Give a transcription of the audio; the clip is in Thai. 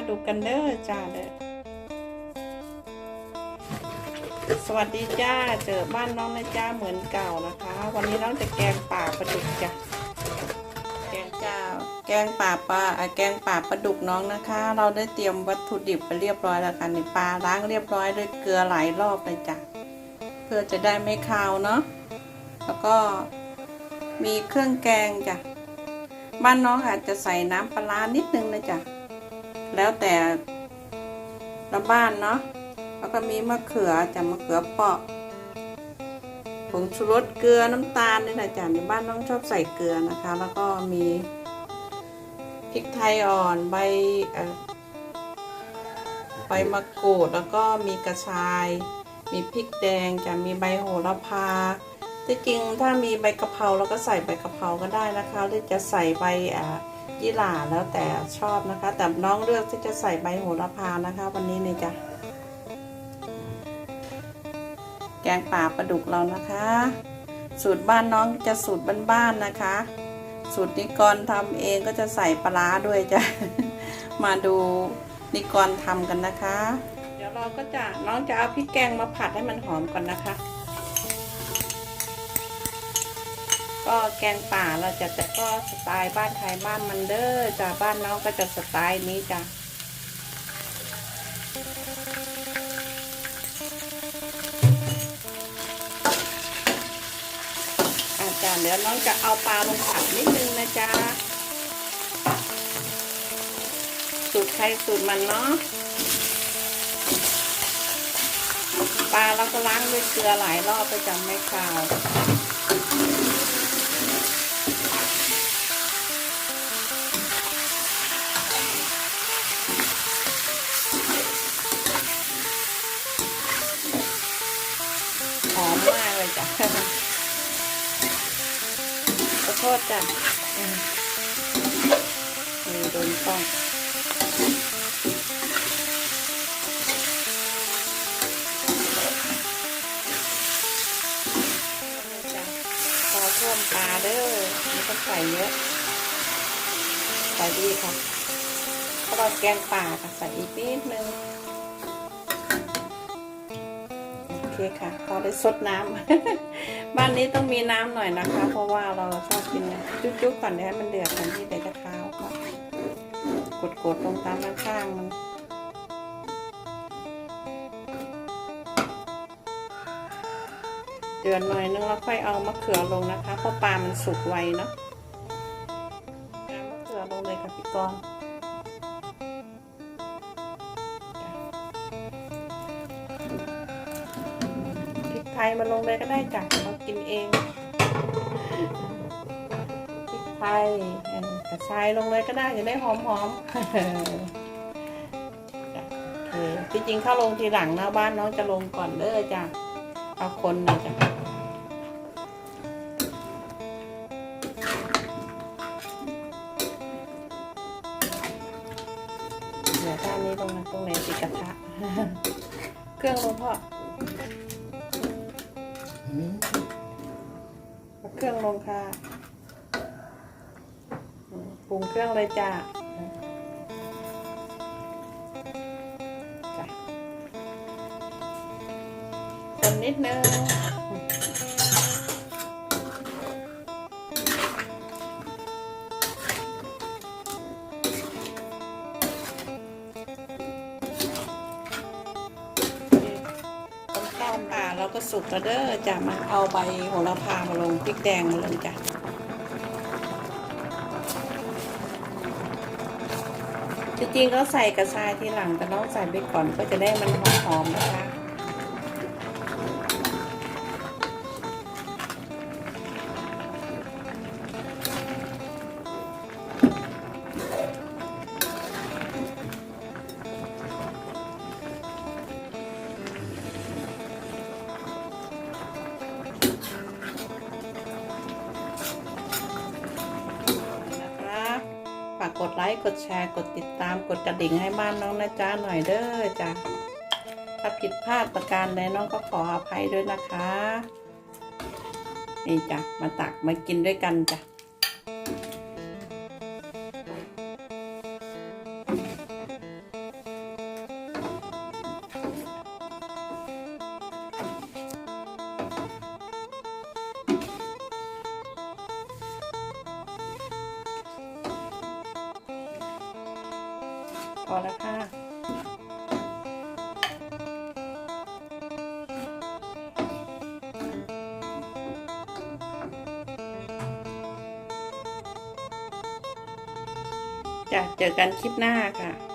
าดูกันเด้อจ้าเด้อสวัสดีจ้า เจอบ้านน้องนะจ้าเหมือนเก่านะคะ วันนี้น้องจะแกงป่าปลาดุกจ้ะแกงเจ้าแกงป่าปลาแกงป่าปลาดุกน้องนะคะ เราได้เตรียมวัตถุดิบไปเรียบร้อยแล้วค่ะนี่ปลาล้างเรียบร้อยด้วยเกลือหลายรอบเลยจ้ะเพื่อจะได้ไม่คาวเนาะแล้วก็มีเครื่องแกงจ้ะบ้านน้องอาจจะใส่น้ำปลาร้านิดนึงนะจ๊ะ แล้วแต่ละบ้านเนาะแล้วก็มีมะเขือจะมะเขือเปาะผงชูรสเกลือน้ำตาลนี่นะจ๊ะในบ้านน้องชอบใส่เกลือนะคะ แล้วก็มีพริกไทยอ่อนใบใบมะกรูดแล้วก็มีกระชาย มีพริกแดงจะมีใบโหระพาที่จริงถ้ามีใบกะเพราเราก็ใส่ใบกะเพราก็ได้นะคะ หรือจะใส่ใบอ่า ยี่หร่าแล้วแต่ชอบนะคะ แต่น้องเลือกที่จะใส่ใบโหระพานะคะ วันนี้เนี่ยจ้ะแกงป่าปลาดุกเรานะคะ สูตรบ้านน้องจะสูตรบ้านๆนะคะ สูตรนิกรทำเองก็จะใส่ปลาร้าด้วยจ้ะมาดูนิกรทำกันนะคะ เดี๋ยวเราก็จะน้องจะเอาพริกแกงมาผัดให้มันหอมก่อนนะคะ ก็แกงป่าเราจะแต่ก็สไตล์บ้านไทยบ้านมันเด้อจ้ะบ้านน้องก็จะสไตล์นี้จ้ะอาจารย์เดี๋ยวน้องจะเอาปลาลงผัดนิดนึงนะจ๊ะสูตรใครสูตรมันเนาะปลาเราก็ล้างด้วยเกลือหลายรอบไปจำไม่คาว จ้ะโดนต้องพอท่วมปลาเด้อไม่ต้องใส่เยอะใส่ดีค่ะเพราะเราแกงป่าค่ะใส่อีกนิดนึง เคค่ะ พอได้ซดน้ำบ้านนี้ต้องมีน้ำหน่อยนะคะ เพราะว่าเราชอบกินจุ๊บๆก่อนเดี๋ยวให้มันเดือดก่อนที่เดี๋ยวจะข้าวก่อนกดๆลงตามข้างๆมันเดือดหน่อยนึงแล้วค่อยเอามะเขือลงนะคะเพราะปลามันสุกไวเนาะมะเขือลงเลยค่ะพี่กรณ์ ยมาลงเลยก็ได้จ้ะเรากินเองพริกไทยเอ่อกระชายลงเลยก็ได้จะได้หอมๆจ้ะโอเคที่จริงถ้าลงทีหลังนะบ้านน้องจะลงก่อนเด้อจ้ะเอาคนน่อยจ้ะเดี๋ยวด้านนี้ตรงนั้นตรงไหนติดกระทะ เครื่องลงพ่อ ลงค่ะปรุงเครื่องเลยจ้าจ้ะคนนิดนึง ก็สุกแล้วเด้อจะมาเอาใบโหระพามาลงพริกแดงมาลงจ้ะจริงๆก็ใส่กระชายทีหลังแต่น้องใส่ไปก่อนก็จะได้มันหอมๆนะคะ ค์กดแชร์กดติดตามกดกระดิ่งให้บ้านน้องนะจ๊ะหน่อยเด้อจ้ะถ้าผิดพลาดประการใดน้องก็ขออภัยด้วยนะคะ นี่จ้ะมาตักมากินด้วยกันจ้ะ อแล้วค่ะ จะเจอกันคลิปหน้าค่ะ